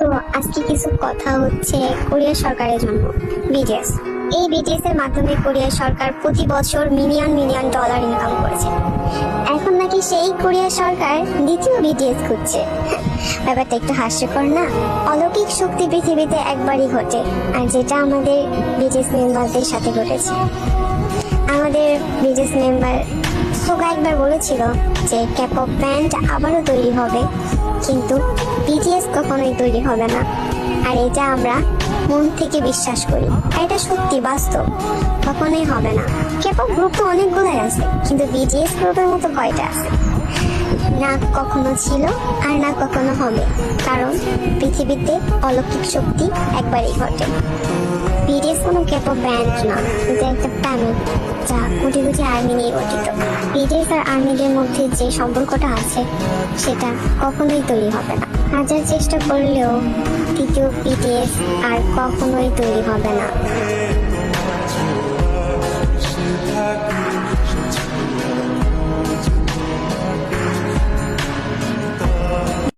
তো আজকে কিছু কথা হচ্ছে কোরিয়া সরকারের জন্য বিটিএস এই বিটিএস এর মাধ্যমে কোরিয়া সরকার প্রতি বছর মিলিয়ন মিলিয়ন ডলার ইনকাম করেছে। এখন নাকি সেই কোরিয়া সরকার দ্বিতীয় বিটিএস খুঁজছে। ব্যাপারটা একটু হাস্যকর না? অলৌকিক শক্তি পৃথিবীতে একবারই ঘটে, আর যেটা আমাদের বিটিএস মেম্বারদের সাথে ঘটেছে। আমাদের বিজনেস মেম্বার সোগা একবার বলেছিল যে ক্যাপপ ব্যান্ড আবারও তৈরি হবে। কিন্তু বিটিএস কখনোই তৈরি হবে না। আর এটা আমরা মন থেকে বিশ্বাস করি। এটা সত্যি বাস্তব, কখনোই হবে না। ক্যাপপ গ্রুপ তো অনেকগুলোই আছে, কিন্তু বিটিএস গ্রুপের মতো কয়টা আছে? না কখনো ছিল আর না কখনো হবে, কারণ পৃথিবীতে অলৌকিক শক্তি একবারই ঘটে। কোনো যা কোটি কোটি আর্মি নিয়ে গঠিত। বিটিএস আর আর্মিদের মধ্যে যে সম্পর্কটা আছে, সেটা কখনোই তৈরি হবে না। হাজার চেষ্টা করলেও দ্বিতীয় বিটিএস আর কখনোই তৈরি হবে না।